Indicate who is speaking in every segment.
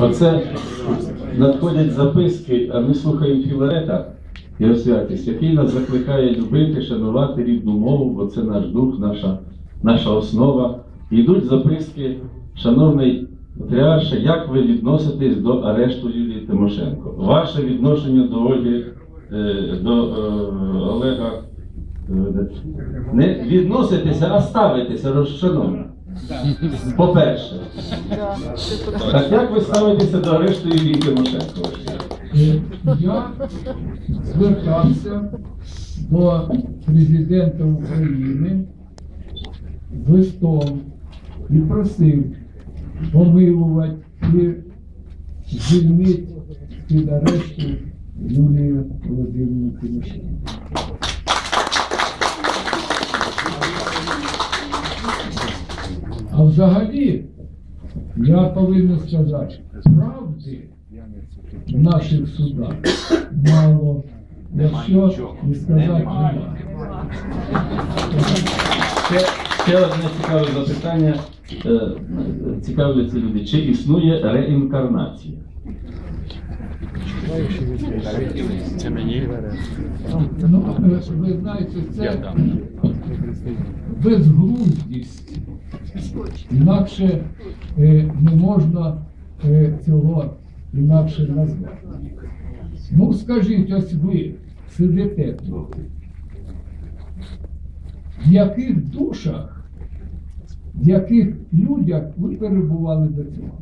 Speaker 1: Оце надходять записки, а ми слухаємо Філарета його який нас закликає любити, шанувати рідну мову, бо це наш дух, наша, наша основа. Йдуть записки, шановний патріарше, як ви відноситесь до арешту Юлії Тимошенко? Ваше відношення до Ольги, е, до е, Олега. е, Не відноситеся, а ставитеся, розшановно. По-перше. Так як ви ставитеся до арешту Юлії Тимошенко?
Speaker 2: Е, Я звертався до президента України з листом і просив помилувати і звільнити під арешту Юлію Володимирівну Тимошенко. А взагалі, я повинен сказати, правди в наших судах мало, якщо не сказати нема.
Speaker 1: Ще, ще одне цікаве запитання. Е, Цікавляться люди, чи існує реінкарнація?
Speaker 3: Це мені.
Speaker 2: Ну, е, ви знаєте, це безглуздість. Інакше е, не можна е, цього інакше назвати. Ну, скажіть, ось ви сидите тут. В яких душах, в яких людях ви перебували до цього?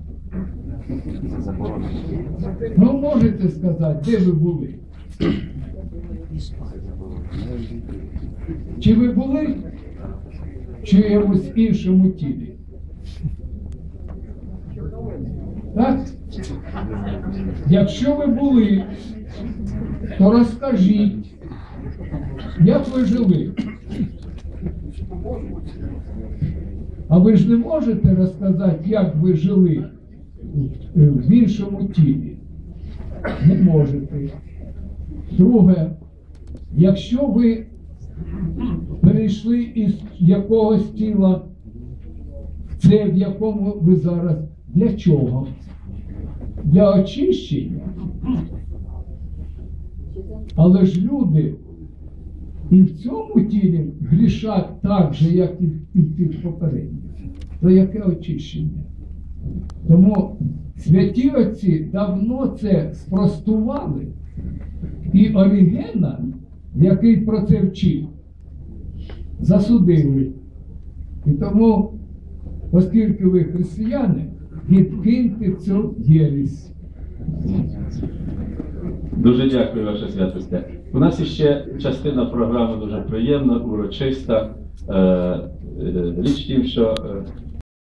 Speaker 2: Ну, можете сказати, де ви були? Чи ви були чиємусь іншому тілі? Так? Якщо ви були, то розкажіть, як ви жили. А ви ж не можете розказати, як ви жили в- іншому тілі? Не можете. Друге, якщо ви перейшли із якогось тіла це, в якому ви зараз, для чого? Для очищення. Але ж люди і в цьому тілі грішать так же, як і в тих попередніх. То яке очищення? Тому святі отці давно це спростували. І Орігена, який про це вчив, засудили. І тому, оскільки ви християни, відкиньте цю єрість.
Speaker 1: Дуже дякую, Ваша святості. У нас іще частина програми дуже приємна, урочиста. Е, е, Річ тим, що е,